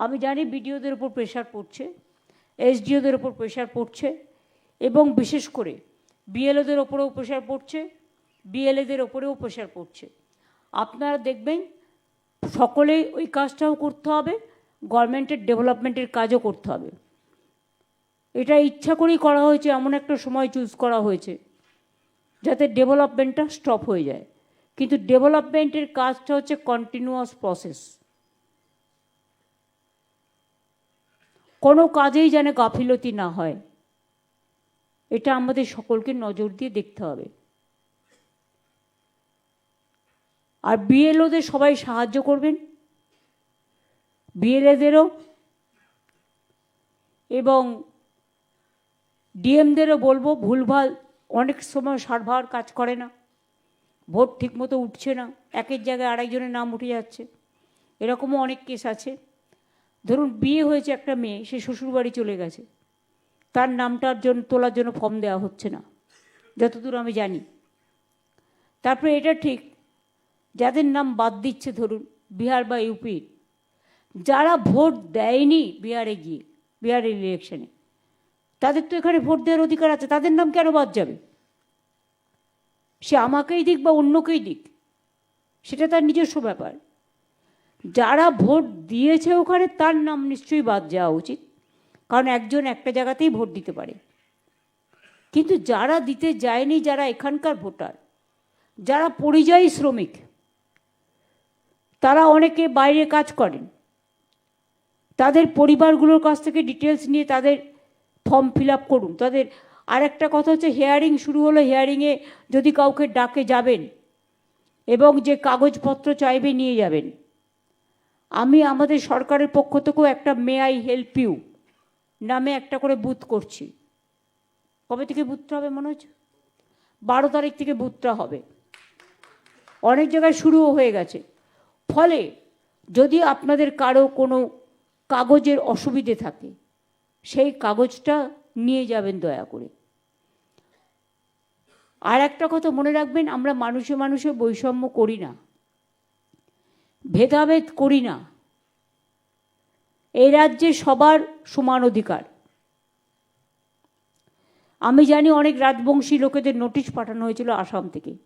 আমি জানি বিডিওদের উপর প্রেশার পড়ছে, এসডিওদের উপর প্রেশার পড়ছে, এবং বিশেষ করে বিএলওদের ওপরেও প্রেশার পড়ছে, বিএলএদের ওপরেও প্রেশার পড়ছে। আপনারা দেখবেন সকলেই ওই কাজটাও করতে হবে, গভর্নমেন্টের ডেভেলপমেন্টের কাজও করতে হবে। এটা ইচ্ছা করেই করা হয়েছে, এমন একটা সময় চুজ করা হয়েছে, যাতে ডেভেলপমেন্টটা স্টপ হয়ে যায়। কিন্তু ডেভেলপমেন্টের কাজটা হচ্ছে কন্টিনিউয়াস প্রসেস কোনো কাজেই যেন গাফিলতি না হয়। এটা আমাদের সকলকে নজর দিয়ে দেখতে হবে। আর বিএলওদের সবাই সাহায্য করবেন। বিএলএদেরও এবং ডিএমদেরও বলব, ভুলভাল অনেক সময় সার্ভার কাজ করে না। ভোট ঠিকমতো উঠছে না। একের জায়গায় আরেকজনের নাম উঠে যাচ্ছে। এরকমও অনেক কেস আছে। ধরুন বিয়ে হয়েছে একটা মেয়ে, সে শ্বশুরবাড়ি চলে গেছে। তার নামটার জন্য, তোলার জন্য ফর্ম দেওয়া হচ্ছে না। যতদূর আমি জানি। তারপরে এটা ঠিক, যাদের নাম বাদ দিচ্ছে ধরুন বিহার বা ইউপির যারা ভোট দেয়নি বিহারে গিয়ে, বিহারের ইলেকশনে তাদের তো এখানে ভোট দেওয়ার অধিকার আছে, তাদের নাম কেন বাদ যাবে? সে আমাকেই দিক বা অন্যকেই দিক, সেটা তার নিজস্ব ব্যাপার। যারা ভোট দিয়েছে ওখানে তার নাম নিশ্চয়ই বাদ যাওয়া উচিত। কারণ একজন একটা জায়গাতেই ভোট দিতে পারে। কিন্তু যারা দিতে যায়নি, যারা এখানকার ভোটার, যারা পরিযায়ী শ্রমিক, তারা অনেকে বাইরে কাজ করেন। তাদের পরিবারগুলোর কাছ থেকে ডিটেলস নিয়ে তাদের ফর্ম ফিল আপ করুন। তাদের আর একটা কথা হচ্ছে হেয়ারিং শুরু হলো হেয়ারিংয়ে যদি কাউকে ডাকে যাবেন এবং যে কাগজপত্র চাইবে নিয়ে যাবেন আমি আমাদের সরকারের পক্ষ থেকেও একটা মে আই হেল্প ইউ নামে একটা করে বুথ করছি। কবে থেকে বুথটা হবে মনে হচ্ছে? বারো তারিখ থেকে বুথটা হবে। অনেক জায়গায় শুরুও হয়ে গেছে। ফলে যদি আপনাদের কারও কোনো কাগজের অসুবিধে থাকে, সেই কাগজটা নিয়ে যাবেন দয়া করে। আর একটা কথা মনে রাখবেন, আমরা মানুষে মানুষে বৈষম্য করি না। ভেদাভেদ করি না। এই রাজ্যে সবার সমান অধিকার। আমি জানি অনেক রাজবংশী লোকেদের নোটিশ পাঠানো হয়েছিল আসাম থেকে।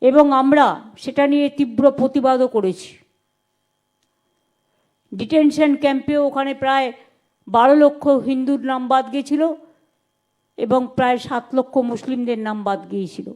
এবং আমরা সেটা নিয়ে তীব্র প্রতিবাদও করেছি। ডিটেনশন ক্যাম্পেও ওখানে প্রায় বারো লক্ষ হিন্দুর নাম বাদ গিয়েছিল এবং প্রায় সাত লক্ষ মুসলিমদের নাম বাদ গিয়েছিল।